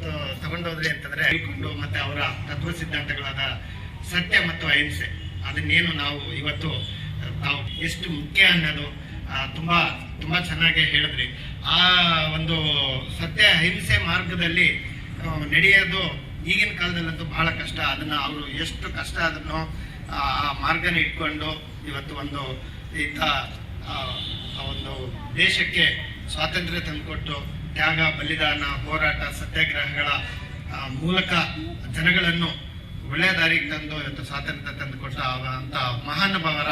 ತಗೊಂಡೋದ್ರಿ ಅಂತಂದ್ರೆ ಹೇಳ್ಕೊಂಡು ಮತ್ತೆ ಅವರ ತತ್ವ ಸಿದ್ಧಾಂತಗಳಾದ ಸತ್ಯ ಮತ್ತು ಅಹಿಂಸೆ. ಅದನ್ನೇನು ನಾವು ಇವತ್ತು ನಾವು ಎಷ್ಟು ಮುಖ್ಯ ಅನ್ನೋದು ತುಂಬಾ ತುಂಬಾ ಚೆನ್ನಾಗಿ ಹೇಳಿದ್ರಿ. ಆ ಒಂದು ಸತ್ಯ, ಅಹಿಂಸೆ ಮಾರ್ಗದಲ್ಲಿ ನಡೆಯೋದು ಈಗಿನ ಕಾಲದಲ್ಲಂತೂ ಬಹಳ ಕಷ್ಟ. ಅದನ್ನ ಅವರು ಎಷ್ಟು ಕಷ್ಟ ಅದನ್ನು ಆ ಮಾರ್ಗನ ಇಟ್ಕೊಂಡು ಇವತ್ತು ಒಂದು ಇಂಥ ಒಂದು ದೇಶಕ್ಕೆ ಸ್ವಾತಂತ್ರ್ಯ ತಂದುಕೊಟ್ಟು ತ್ಯಾಗ, ಬಲಿದಾನ, ಹೋರಾಟ, ಸತ್ಯಾಗ್ರಹಗಳ ಮೂಲಕ ಜನಗಳನ್ನು ಒಳ್ಳೆಯ ದಾರಿಗೆ ತಂದು ಇವತ್ತು ಸ್ವಾತಂತ್ರ್ಯ ತಂದುಕೊಟ್ಟ ಅಂತ ಮಹಾನುಭಾವರ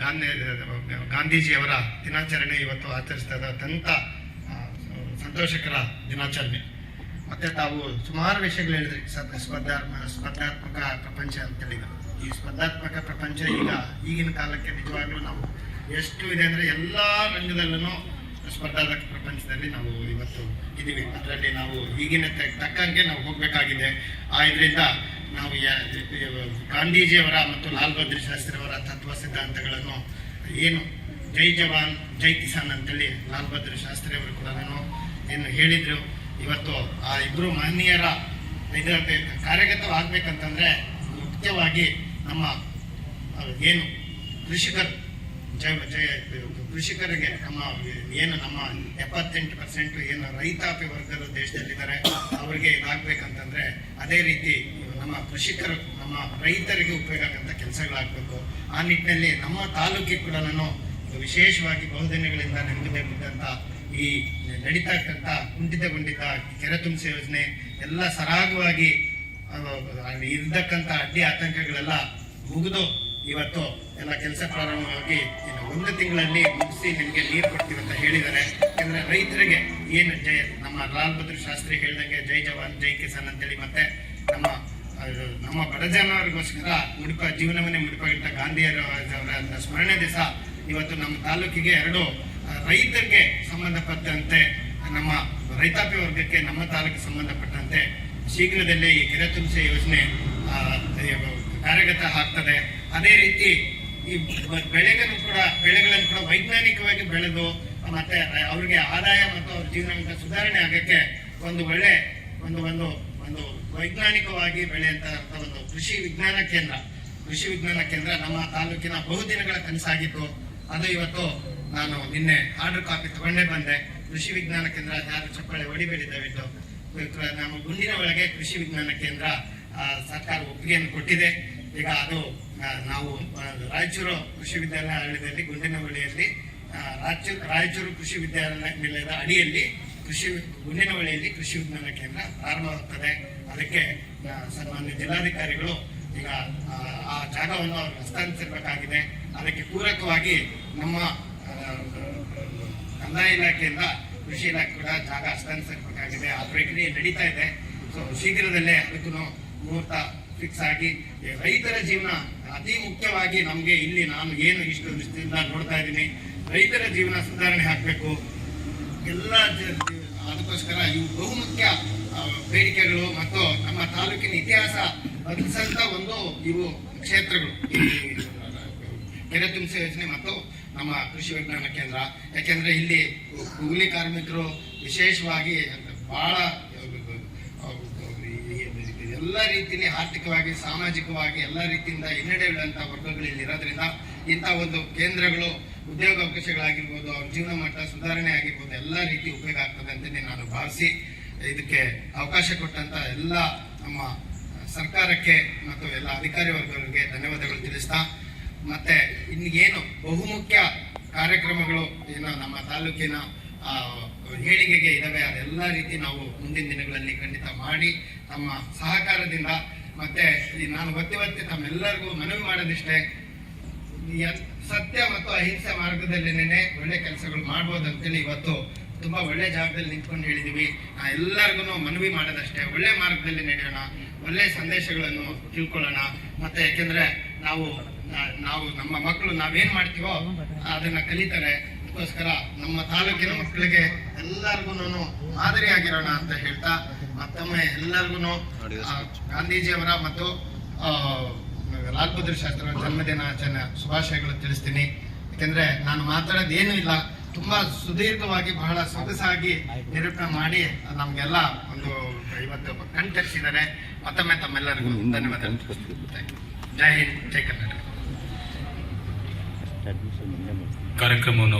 ಗಾಂಧಿ, ಗಾಂಧೀಜಿಯವರ ದಿನಾಚರಣೆ ಇವತ್ತು ಆಚರಿಸ್ತಾ ಅತ್ಯಂತ ಸಂತೋಷಕರ ದಿನಾಚರಣೆ. ಮತ್ತೆ ತಾವು ಸುಮಾರು ವಿಷಯಗಳು ಹೇಳಿದ್ರಿ ಸ್ಪರ್ಧಾತ್ಮಕ ಪ್ರಪಂಚ ಅಂತ ಹೇಳಿದ್ರು. ಈ ಸ್ಪರ್ಧಾತ್ಮಕ ಪ್ರಪಂಚ ಈಗ ಈಗಿನ ಕಾಲಕ್ಕೆ ನಿಜವಾಗ್ಲೂ ನಾವು ಎಷ್ಟು ಇದೆ ಅಂದ್ರೆ ಎಲ್ಲಾ ರಂಗದಲ್ಲೂ ಸ್ಪರ್ಧಾತ್ಮಕ ಪ್ರಪಂಚದಲ್ಲಿ ನಾವು ಇವತ್ತು ಇದೀವಿ. ಅದರಲ್ಲಿ ನಾವು ಈಗಿನ ತಕ್ಕಂಗೆ ನಾವು ಹೋಗಬೇಕಾಗಿದೆ. ಇದರಿಂದ ನಾವು ಗಾಂಧೀಜಿಯವರ ಮತ್ತು ಲಾಲ್ ಬಹದ್ದೂರ್ ಶಾಸ್ತ್ರಿಯವರ ತತ್ವ ಸಿದ್ಧಾಂತಗಳನ್ನು ಏನು ಜೈ ಜವಾನ್, ಜೈ ಕಿಸಾನ್ ಅಂತೇಳಿ ಲಾಲ್ ಬಹದ್ದೂರ್ ಶಾಸ್ತ್ರಿ ಅವರು ಕೂಡ ಏನು ಹೇಳಿದರು. ಇವತ್ತು ಆ ಇಬ್ಬರು ಮಹನೀಯರ ಇದರ ಕಾರ್ಯಗತವಾಗಬೇಕಂತಂದ್ರೆ ಮುಖ್ಯವಾಗಿ ನಮ್ಮ ಏನು ಕೃಷಿಕರು ಕೃಷಿಕರಿಗೆ ನಮ್ಮ, ಏನು ನಮ್ಮ ಎಪ್ಪತ್ತೆಂಟು ಪರ್ಸೆಂಟ್ ಏನು ರೈತಾಪಿ ವರ್ಗದ ದೇಶದಲ್ಲಿದ್ದಾರೆ, ಅವರಿಗೆ ಇದಾಗಬೇಕಂತಂದ್ರೆ ಅದೇ ರೀತಿ ನಮ್ಮ ಕೃಷಿಕರು, ನಮ್ಮ ರೈತರಿಗೆ ಉಪಯೋಗ ಆಗಂತ ಕೆಲಸಗಳಾಗಬೇಕು. ಆ ನಿಟ್ಟಿನಲ್ಲಿ ನಮ್ಮ ತಾಲೂಕಿಗೆ ಕೂಡ ನಾನು ವಿಶೇಷವಾಗಿ ಬಹುದಿನಗಳಿಂದ ನೆಮ್ಮದಿ ಬಿದ್ದಂತ ಈ ನಡೀತಕ್ಕಂಥ ಕುಂಠಿತಗೊಂಡಿದ್ದ ಕೆರೆ ತುಂಬಿಸಿ ಯೋಜನೆ, ಎಲ್ಲ ಸರಾಗವಾಗಿ ಇರ್ತಕ್ಕಂಥ ಅಡ್ಡಿ ಆತಂಕಗಳೆಲ್ಲ ಮುಗಿದು ಇವತ್ತು ಎಲ್ಲ ಕೆಲಸ ಪ್ರಾರಂಭವಾಗಿ ಇನ್ನು ಒಂದು ತಿಂಗಳಲ್ಲಿ ಮುಗಿಸಿ ನಿಮಗೆ ನೀರು ಕೊಡ್ತೀವಿ ಅಂತ ಹೇಳಿದ್ದಾರೆ. ಯಾಕಂದ್ರೆ ರೈತರಿಗೆ ಏನು ಜಯ, ನಮ್ಮ ಲಾಲ್ ಬಹದ್ದೂರ್ ಶಾಸ್ತ್ರಿ ಹೇಳಿದಂಗೆ ಜೈ ಜವಾನ್, ಜೈ ಕಿಸಾನ್ ಅಂತೇಳಿ ಮತ್ತೆ ನಮ್ಮ ನಮ್ಮ ಬಡ ಜನರಿಗೋಸ್ಕರ ಮುಡಿಪ ಜೀವನವನ್ನೇ ಮುಡಿಪಾಗಿಟ್ಟ ಗಾಂಧಿಯರ, ಅವರ ಸ್ಮರಣೆ ದಿವಸ ಇವತ್ತು ನಮ್ಮ ತಾಲೂಕಿಗೆ ಎರಡು ರೈತರಿಗೆ ಸಂಬಂಧಪಟ್ಟಂತೆ, ನಮ್ಮ ರೈತಾಪಿ ವರ್ಗಕ್ಕೆ ನಮ್ಮ ತಾಲೂಕಿಗೆ ಸಂಬಂಧಪಟ್ಟಂತೆ ಶೀಘ್ರದಲ್ಲೇ ಈ ಕೆರೆ ತುಂಬಿಸಿ ಯೋಜನೆ ಕಾರ್ಯಗತ ಆಗ್ತದೆ. ಅದೇ ರೀತಿ ಈ ಬೆಳೆಗಳನ್ನು ಕೂಡ ಬೆಳೆಗಳನ್ನು ಕೂಡ ವೈಜ್ಞಾನಿಕವಾಗಿ ಬೆಳೆದು, ಮತ್ತೆ ಅವರಿಗೆ ಆದಾಯ ಮತ್ತು ಅವ್ರ ಜೀವನ ಸುಧಾರಣೆ ಆಗಕ್ಕೆ ಒಂದು ಒಳ್ಳೆ, ಒಂದು ಒಂದು ಒಂದು ವೈಜ್ಞಾನಿಕವಾಗಿ ಬೆಳೆಯಂತ ಒಂದು ಕೃಷಿ ವಿಜ್ಞಾನ ಕೇಂದ್ರ. ಕೃಷಿ ವಿಜ್ಞಾನ ಕೇಂದ್ರ ನಮ್ಮ ತಾಲೂಕಿನ ಬಹುದಿನಗಳ ಕನಸಾಗಿತ್ತು ಅದು ಇವತ್ತು ನಾನು ನಿನ್ನೆ ಆರ್ಡರ್ ಕಾಪಿ ತಗೊಂಡೇ ಬಂದೆ. ಕೃಷಿ ವಿಜ್ಞಾನ ಕೇಂದ್ರ ಯಾರು ಚಪ್ಪಾಳೆ ಹೊಡಿಬೇಡಿ ದಯವಿಟ್ಟು ನಮ್ಮ ಗುಂಡಿನ ಒಳಗೆ ಕೃಷಿ ವಿಜ್ಞಾನ ಕೇಂದ್ರ ಸರ್ಕಾರ ಒಪ್ಪಿಗೆಯನ್ನು ಕೊಟ್ಟಿದೆ. ಈಗ ಅದು ನಾವು ರಾಯಚೂರು ಕೃಷಿ ವಿದ್ಯಾಲಯದಲ್ಲಿ ಗುಂಡಿನ ಆ, ರಾಯಚೂರು ರಾಯಚೂರು ಕೃಷಿ ವಿದ್ಯಾನಿಲಯದ ಅಡಿಯಲ್ಲಿ ಕೃಷಿ ಗುಂಡಿನವಳ್ಳಿಯಲ್ಲಿ ಕೃಷಿ ವಿಜ್ಞಾನ ಕೇಂದ್ರ ಪ್ರಾರಂಭವಾಗುತ್ತದೆ ಅದಕ್ಕೆ ಸನ್ಮಾನ್ಯ ಜಿಲ್ಲಾಧಿಕಾರಿಗಳು ಈಗ ಆ, ಜಾಗವನ್ನು ಅವರು ಹಸ್ತಾಂತರಿಸಬೇಕಾಗಿದೆ. ಅದಕ್ಕೆ ಪೂರಕವಾಗಿ ನಮ್ಮ ಕಂದಾಯ ಇಲಾಖೆಯಿಂದ ಕೃಷಿ ಇಲಾಖೆ ಕೂಡ ಜಾಗ ಹಸ್ತಾಂತರಿಸಬೇಕಾಗಿದೆ. ಆ ಪ್ರಕ್ರಿಯೆ ನಡೀತಾ ಇದೆ. ಸೊ ಶೀಘ್ರದಲ್ಲೇ ಅದಕ್ಕೂ ಮುಹೂರ್ತ ಫಿಕ್ಸ್ ಆಗಿ ರೈತರ ಜೀವನ ಅತಿ ಮುಖ್ಯವಾಗಿ ನಮಗೆ ಇಲ್ಲಿ ನಾನು ಏನು ಇಷ್ಟು ದೃಷ್ಟಿಯಿಂದ ನೋಡ್ತಾ ಇದ್ದೀನಿ. ರೈತರ ಜೀವನ ಸುಧಾರಣೆ ಆಗಬೇಕು. ಎಲ್ಲ ಅದಕ್ಕೋಸ್ಕರ ಇವು ಬಹುಮುಖ್ಯ ಬೇಡಿಕೆಗಳು ಮತ್ತು ನಮ್ಮ ತಾಲೂಕಿನ ಇತಿಹಾಸ ಬದಲಿಸಂತ ಒಂದು ಇವು ಕ್ಷೇತ್ರಗಳು. ಕೆರೆ ತುಂಬಿಸಿ ಯೋಜನೆ ಮತ್ತು ನಮ್ಮ ಕೃಷಿ ವಿಜ್ಞಾನ ಕೇಂದ್ರ. ಯಾಕೆಂದ್ರೆ ಇಲ್ಲಿ ಕೂಲಿ ಕಾರ್ಮಿಕರು ವಿಶೇಷವಾಗಿ ಬಹಳ ಎಲ್ಲ ರೀತಿಯಲ್ಲಿ ಆರ್ಥಿಕವಾಗಿ, ಸಾಮಾಜಿಕವಾಗಿ ಎಲ್ಲ ರೀತಿಯಿಂದ ಹಿನ್ನಡೆಯುವಂತ ವರ್ಗಗಳಲ್ಲಿ ಇರೋದ್ರಿಂದ ಇಂಥ ಒಂದು ಕೇಂದ್ರಗಳು ಉದ್ಯೋಗಾವಕಾಶಗಳಾಗಿರ್ಬೋದು ಅವ್ರ ಜೀವನ ಮಟ್ಟ ಸುಧಾರಣೆ ಆಗಿರ್ಬೋದು, ಎಲ್ಲ ರೀತಿ ಉಪಯೋಗ ಆಗ್ತದೆ ಅಂತಲೇ ನಾನು ಭಾವಿಸಿ ಇದಕ್ಕೆ ಅವಕಾಶ ಕೊಟ್ಟಂತ ಎಲ್ಲ ನಮ್ಮ ಸರ್ಕಾರಕ್ಕೆ ಮತ್ತು ಎಲ್ಲ ಅಧಿಕಾರಿ ವರ್ಗಗಳಿಗೆ ಧನ್ಯವಾದಗಳು ತಿಳಿಸ್ತಾ, ಮತ್ತೆ ಇನ್ನೇನು ಬಹುಮುಖ್ಯ ಕಾರ್ಯಕ್ರಮಗಳು ಏನು ನಮ್ಮ ತಾಲೂಕಿನ ಹೇಳಿಕೆಗೆ ಇದಾವೆ, ಅದೆಲ್ಲ ರೀತಿ ನಾವು ಮುಂದಿನ ದಿನಗಳಲ್ಲಿ ಖಂಡಿತ ಮಾಡಿ ತಮ್ಮ ಸಹಕಾರದಿಂದ ಮತ್ತೆ ನಾನು ಒತ್ತಿ ಒತ್ತಿ ತಮ್ಮೆಲ್ಲರಿಗೂ ಮನವಿ ಮಾಡೋದಿಷ್ಟೇ. ಸತ್ಯ ಮತ್ತು ಅಹಿಂಸೆ ಮಾರ್ಗದಲ್ಲಿನೇ ಒಳ್ಳೆ ಕೆಲಸಗಳು ಮಾಡ್ಬೋದು ಅಂತೇಳಿ ಇವತ್ತು ತುಂಬಾ ಒಳ್ಳೆ ಜಾಗದಲ್ಲಿ ನಿಂತ್ಕೊಂಡು ಹೇಳಿದೀವಿ. ನಾ ಎಲ್ಲರಿಗೂ ಮನವಿ ಮಾಡೋದಷ್ಟೇ. ಒಳ್ಳೆ ಮಾರ್ಗದಲ್ಲಿ ನಡೆಯೋಣ. ಒಳ್ಳೆ ಸಂದೇಶಗಳನ್ನು ತಿಳ್ಕೊಳ್ಳೋಣ. ಮತ್ತೆ ಯಾಕೆಂದ್ರೆ ನಾವು ನಾವು ನಮ್ಮ ಮಕ್ಕಳು ನಾವೇನ್ ಮಾಡ್ತೀವೋ ಅದನ್ನ ಕಲಿತಾರೆ. ಅದಕ್ಕೋಸ್ಕರ ನಮ್ಮ ತಾಲೂಕಿನ ಮಕ್ಕಳಿಗೆ ಎಲ್ಲರಿಗೂ ಮಾದರಿಯಾಗಿರೋಣ ಅಂತ ಹೇಳ್ತಾ ಮತ್ತೊಮ್ಮೆ ಎಲ್ಲರಿಗೂ ಗಾಂಧೀಜಿಯವರ ಮತ್ತು ಆ, ಲಾಲ್ ಬಹದ್ದೂರ್ ಶಾಸ್ತ್ರ ಜನ್ಮದಿನಾಚರಣೆ ಶುಭಾಶಯಗಳು ತಿಳಿಸ್ತೀನಿ. ಯಾಕೆಂದ್ರೆ ನಾನು ಮಾತಾಡೋದು ಏನೂ ಇಲ್ಲ ತುಂಬಾ ಸುದೀರ್ಘವಾಗಿ ಬಹಳ ಸೊಗಸಾಗಿ ನಿರೂಪಣೆ ಮಾಡಿ ನಮ್ಗೆಲ್ಲ ಒಂದು ಇವತ್ತು ಕಣ್ತರಿಸಿದ್ದಾರೆ ಮತ್ತೊಮ್ಮೆ ತಮ್ಮೆಲ್ಲರಿಗೂ ಧನ್ಯವಾದ ಜೈ ಹಿಂದ್ ಜೈ ಕರ್ನಾಟಕ. ಕಾರ್ಯಕ್ರಮವನ್ನು